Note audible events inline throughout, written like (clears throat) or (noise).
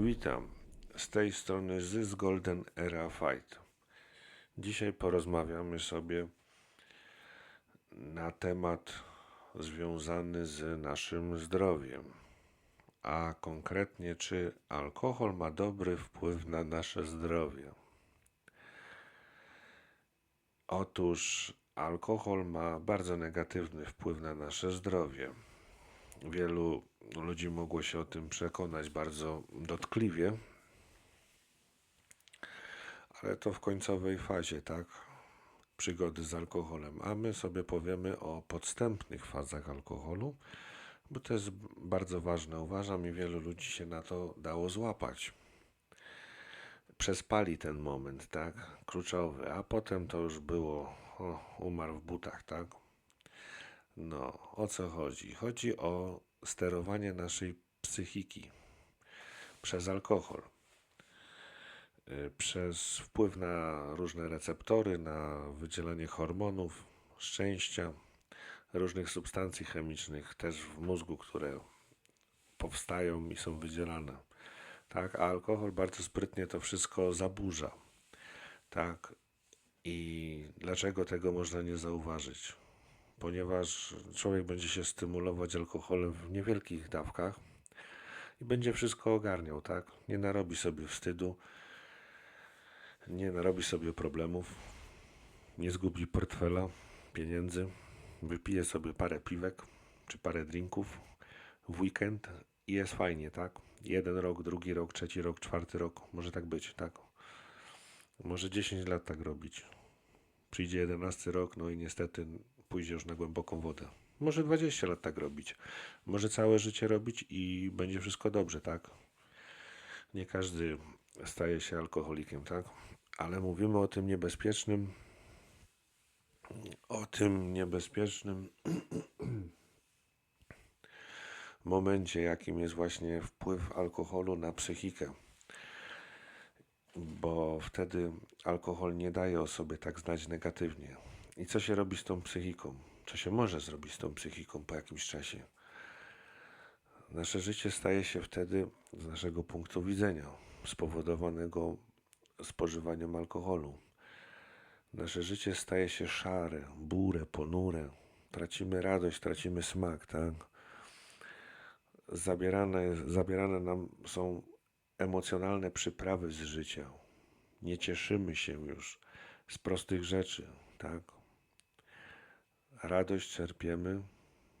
Witam. Z tej strony Zys Golden Era Fight. Dzisiaj porozmawiamy sobie na temat związany z naszym zdrowiem. A konkretnie, czy alkohol ma dobry wpływ na nasze zdrowie? Otóż alkohol ma bardzo negatywny wpływ na nasze zdrowie. Wielu ludzi mogło się o tym przekonać bardzo dotkliwie, ale to w końcowej fazie, tak? Przygody z alkoholem. A my sobie powiemy o podstępnych fazach alkoholu, bo to jest bardzo ważne, uważam, i wielu ludzi się na to dało złapać. Przespali ten moment, tak? Kluczowy, a potem to już było, o, umarł w butach, tak? No, o co chodzi? Chodzi o sterowanie naszej psychiki przez alkohol. Y, Przez wpływ na różne receptory, na wydzielanie hormonów, szczęścia, różnych substancji chemicznych też w mózgu, które powstają i są wydzielane. Tak, a alkohol bardzo sprytnie to wszystko zaburza. Tak. I dlaczego tego można nie zauważyć? Ponieważ człowiek będzie się stymulować alkoholem w niewielkich dawkach i będzie wszystko ogarniał, tak? Nie narobi sobie wstydu, nie narobi sobie problemów, nie zgubi portfela, pieniędzy, wypije sobie parę piwek czy parę drinków w weekend i jest fajnie, tak? Jeden rok, drugi rok, trzeci rok, czwarty rok, może tak być, tak? Może 10 lat tak robić. Przyjdzie 11 rok, no i niestety pójdzie już na głęboką wodę. Może 20 lat tak robić. Może całe życie robić i będzie wszystko dobrze, tak? Nie każdy staje się alkoholikiem, tak? Ale mówimy o tym niebezpiecznym, o tym niebezpiecznym (clears throat) momencie, jakim jest właśnie wpływ alkoholu na psychikę. Bo wtedy alkohol nie daje o sobie tak znać negatywnie. I co się robi z tą psychiką? Co się może zrobić z tą psychiką po jakimś czasie? Nasze życie staje się wtedy, z naszego punktu widzenia, spowodowanego spożywaniem alkoholu. Nasze życie staje się szare, burę, ponure. Tracimy radość, tracimy smak, tak? Zabierane, zabierane nam są emocjonalne przyprawy z życia. Nie cieszymy się już z prostych rzeczy, tak? Radość czerpiemy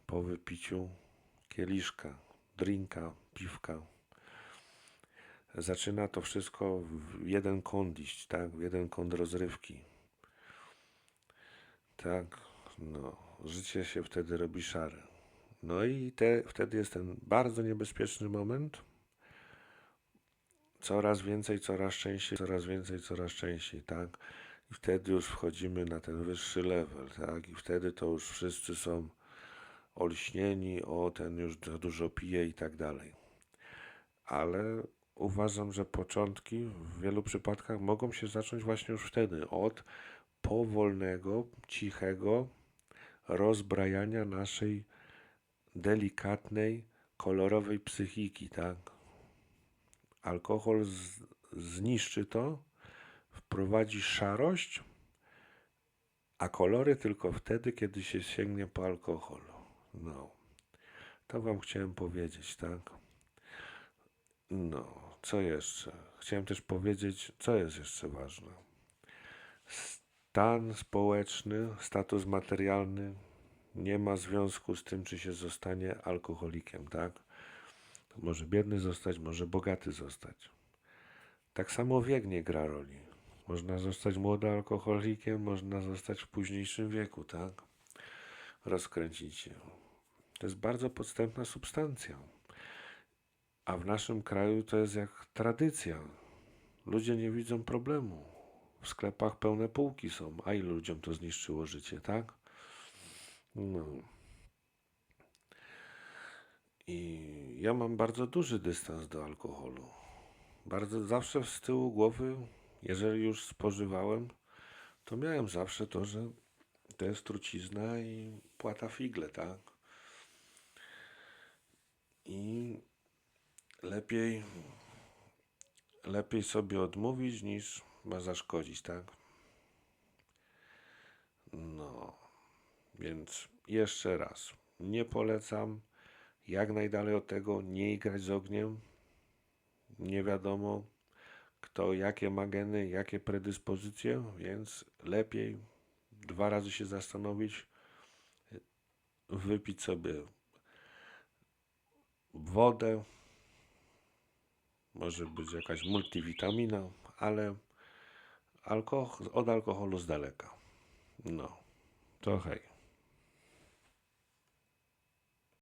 po wypiciu kieliszka, drinka, piwka. Zaczyna to wszystko w jeden kąt iść, tak? W jeden kąt rozrywki. Tak, no, życie się wtedy robi szare. No i te, wtedy jest ten bardzo niebezpieczny moment. Coraz więcej, coraz częściej, coraz więcej, coraz częściej, tak? I wtedy już wchodzimy na ten wyższy level, tak? I wtedy to już wszyscy są olśnieni, o ten już za dużo pije i tak dalej. Ale uważam, że początki w wielu przypadkach mogą się zacząć właśnie już wtedy, od powolnego, cichego rozbrajania naszej delikatnej, kolorowej psychiki, tak? Alkohol z, zniszczy to, wprowadzi szarość, a kolory tylko wtedy, kiedy się sięgnie po alkohol. No, to Wam chciałem powiedzieć, tak? No, co jeszcze? Chciałem też powiedzieć, co jest jeszcze ważne. Stan społeczny, status materialny nie ma związku z tym, czy się zostanie alkoholikiem, tak? Może biedny zostać, może bogaty zostać. Tak samo wiek nie gra roli. Można zostać młodym alkoholikiem, można zostać w późniejszym wieku, tak? Rozkręcić się. To jest bardzo podstępna substancja. A w naszym kraju to jest jak tradycja. Ludzie nie widzą problemu. W sklepach pełne półki są. A ilu ludziom to zniszczyło życie, tak? No. I ja mam bardzo duży dystans do alkoholu. Bardzo zawsze z tyłu głowy, jeżeli już spożywałem, to miałem zawsze to, że to jest trucizna i płata figle, tak? I lepiej lepiej sobie odmówić niż ma zaszkodzić, tak? No, więc jeszcze raz, nie polecam jak najdalej od tego, nie igrać z ogniem. Nie wiadomo, kto jakie ma geny, jakie predyspozycje, więc lepiej dwa razy się zastanowić, wypić sobie wodę, może być jakaś multivitamina, ale alkohol, od alkoholu z daleka. No, to hej.